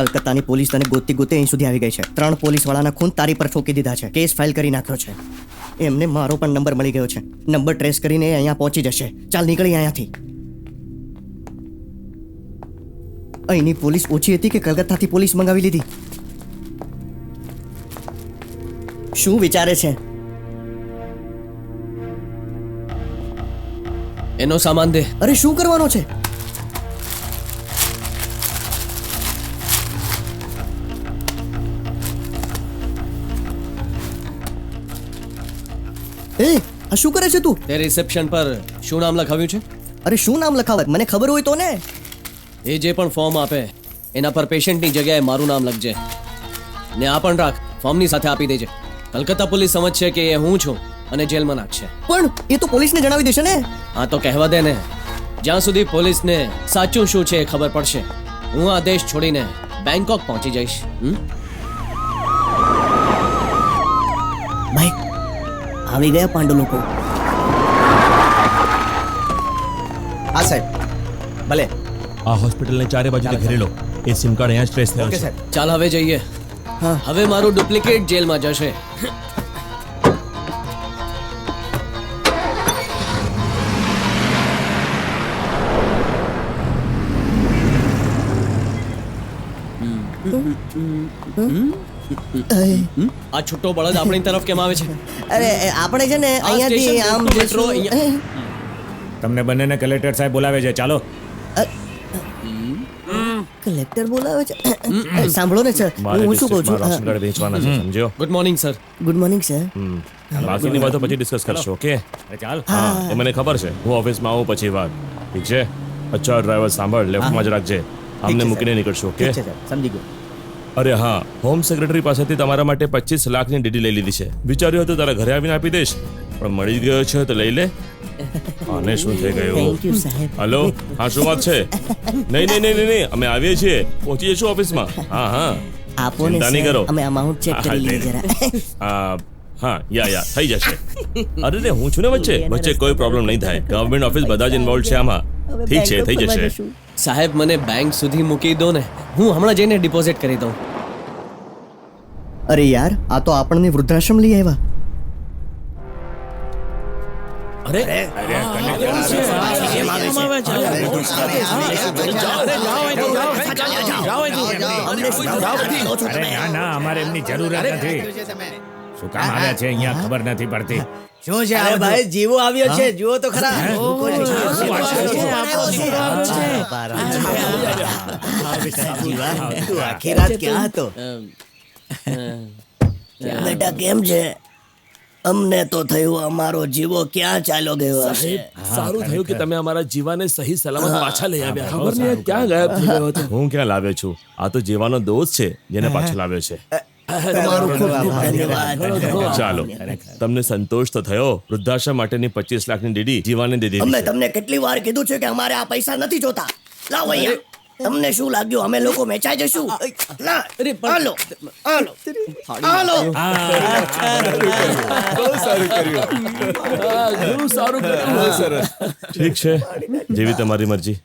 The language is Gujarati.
કલકત્તાની પોલીસ તને ગોતી ગોતે અહીં સુધી આવી ગઈ છે. ત્રણ પોલીસ વાળાના ખૂન તારી પર ઠોકી દીધા છે. કેસ ફાઇલ કરી નાખ્યો છે. એમને મારો પણ નંબર મળી ગયો છે. નંબર ટ્રેસ કરીને એ અહીંયા પહોંચી જશે. ચાલ નીકળી અહીંયાથી. અહીંની પોલીસ ઓછી હતી કે કલકત્તાથી પોલીસ મંગાવી લીધી? શું વિચારે છે? એનો સામાન દે. અરે શું કરવાનો છે? એ આ શું કરે છે તું? તે રિસેપ્શન પર શું નામ લખાવ્યું છે? અરે શું નામ લખાવે મને ખબર હોય તો ને. એ જે પણ ફોર્મ આપે એના પર પેશન્ટની જગ્યાએ મારું નામ લખજે. ને આ પણ રાખ ફોર્મની સાથે આપી દેજે. કલકત્તા પોલીસ સમજશે કે એ હું છું અને જેલમાં નાખશે પણ એ તો પોલીસને જણાવી દેશે ને. હા તો કહેવા દે ને. જ્યાં સુધી પોલીસને સાચું શું છે એ ખબર પડશે હું આ દેશ છોડીને બેંકોક પહોંચી જઈશ હમ? ભાઈ આવી ગયા પાંડુ લોકો હા સાહેબ ભલે આ હોસ્પિટલને ચારે બાજુથી ઘેરી લો એ સિમ કાર્ડ અહીંયા જ ટ્રેસ થયો ઓકે છે સાહેબ ચાલ હવે જઈએ હા. હવે મારું ડુપ્લિકેટ જેલમાં જશે આ છૂટો બળદ આપણી તરફ કેમ આવે છે? અરે આપણે છે ને અહીંયાથી આમ મેટ્રો તમને બંનેને કલેક્ટર સાહેબ બોલાવે છે ચાલો. કલેક્ટર બોલાવે છે? સાંભળો ને સર. હું શું કહું છું? કાર્ડ વેચવાના છે સમજો good morning sir good morning sir. બાકીની વાતો પછી ડિસ્કસ કરશો ઓકે ચાલ. હા. એ મને ખબર છે. હું ઓફિસમાં આવું પછી વાત. ઠીક છે? અચ્છા ડ્રાઈવર સાંભળ. લેફ્ટમાં જ રાખજે. અમને મૂકીને નીકળશું ઓકે સમજી ગયો. અરે હા હોમ સેક્રેટરી પાસેથી તમારા માટે પચીસ લાખની ડીડી લઈ લીધી છે. વિચાર્યું હતું તારા ઘરે આવીને આપી દઈશ પણ મળી જ ગયો છે તો લઈ લે. આને શું થઈ ગયું? હલો હા શું વાત છે? નહીં નહીં નહીં નહીં અમે આવીએ છીએ. પહોંચી જશું ઓફિસમાં. હા હા. આપો ને ચિંતા નહીં કરો. અમે અમાઉન્ટ ચેક હા, કરી લઈએ જરા. આ, હા યા યા થઈ જશે. અરે રે હું છું ને વચ્ચે? વચ્ચે કોઈ પ્રોબ્લેમ નહીં થાય. ગવર્મેન્ટ ઓફિસ બધા જ ઇન્વોલ્વ છે આમાં. ઠીક છે થઈ જશું. સાહેબ મને બેંક સુધી મૂકી દો ને હું હમણાં જઈને ડિપોઝિટ કરી દઉં અરે યાર આ તો આપણને વૃદ્ધાશ્રમ લઈ આવ્યા અરે અરે ના ના અમારે એમની જરૂર નથી શું કામ આવ્યા છે? અહીંયા ખબર નથી પડતી. શું છે અરે ભાઈ જીવો આવ્યો છે. જુઓ તો ખરા. તું આખી રાત ક્યાં હતો? બેટા કેમ છે? અમને તો થયું અમારો જીવો ક્યાં ચાલ્યો ગયો હશે? સારું થયું કે તમે અમારા જીવાને સહી સલામત પાછા લઈ આવ્યા. ખબર નહીં ક્યાં ગાયબ થઈ ગયો હતો. હું ક્યાં લાવ્યો છું? આ તો જીવાનો દોસ્ત છે જેને પાછો લાવ્યો છે. ચાલો તમને સંતોષ તો થયો? વૃદ્ધાશ્રમ માટેની પચીસ લાખની ડીડી જીવાને દે દીધી અમે તમને કેટલી વાર કીધું છે કે અમારે આ પૈસા નથી જોતા. લાવો અહીંયા. તમને શું લાગ્યું? અમે લોકો વેચાઈ જશું? ના હાલો હાલો. હાલો. બહુ સારું કર્યું. ઠીક છે. જેવી તમારી મરજી.